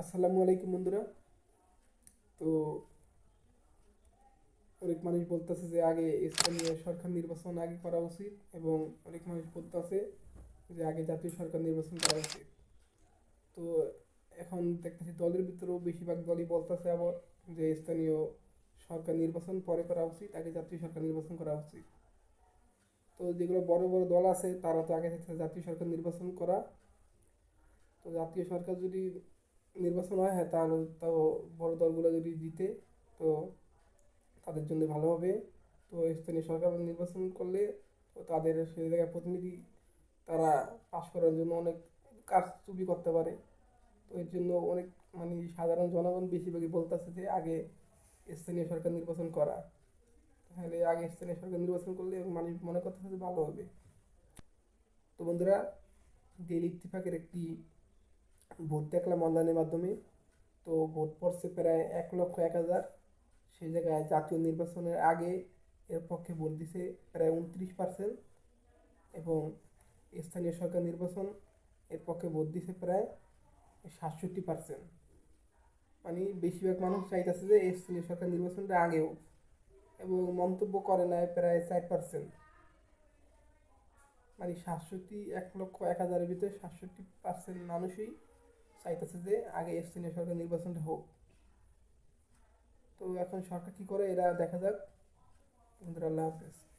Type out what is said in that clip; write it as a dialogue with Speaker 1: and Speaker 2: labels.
Speaker 1: আসসালামু আলাইকুম বন্ধুরা। তো অনেক মানুষ বলতেছে যে আগে স্থানীয় সরকার নির্বাচন আগে করা উচিত এবং অনেক মানুষ বলতেছে যে আগে জাতীয় সরকার নির্বাচন করা উচিত। তো এখন দেখতেছি দলের ভিতরেও বেশিরভাগ দলই বলতেছে আবার যে স্থানীয় সরকার নির্বাচন পরে করা উচিত, আগে জাতীয় সরকার নির্বাচন করা উচিত। তো যেগুলো বড় বড় দল আছে তারা তো আগে থেকে জাতীয় সরকার নির্বাচন করা। তো জাতীয় সরকার যদি নির্বাচন হয় হ্যাঁ তাহলে তাও বড় দলগুলো যদি জিতে, তো তাদের জন্য ভালো হবে। তো স্থানীয় সরকার নির্বাচন করলে তাদের সেই জায়গায় প্রতিনিধি তারা পাশ করার জন্য অনেক কাজ চুপি করতে পারে। তো এর জন্য অনেক মানে সাধারণ জনগণ বেশিরভাগই বলতেছে যে আগে স্থানীয় সরকার নির্বাচন করা। তাহলে আগে স্থানীয় সরকার নির্বাচন করলে মানুষ মনে করতেছে যে ভালো হবে। তো বন্ধুরা ডেলি ইত্তিফাকের একটি ভোট দেখলাম অনলাইনের মাধ্যমে। তো ভোট পড়ছে প্রায় এক লক্ষ এক হাজার। সেই জায়গায় জাতীয় নির্বাচনের আগে এর পক্ষে ভোট দিছে প্রায় উনত্রিশ পার্সেন্ট এবং স্থানীয় সরকার নির্বাচন এর পক্ষে ভোট দিছে প্রায় সাতষট্টি পার্সেন্ট। মানে বেশিরভাগ মানুষ চাইতেছে যে স্থানীয় সরকার নির্বাচনটা আগেও এবং মন্তব্য করে নেয় প্রায় চার পার্সেন্ট। মানে সাতষট্টি, এক লক্ষ এক হাজারের ভিতরে সাতষট্টি পার্সেন্ট মানুষই চাইতেছে যে আগে স্থানীয় সরকার নির্বাচনটা হোক। তো এখন সরকার কি করে, এরা দেখা যাক। আল্লাহ হাফেজ।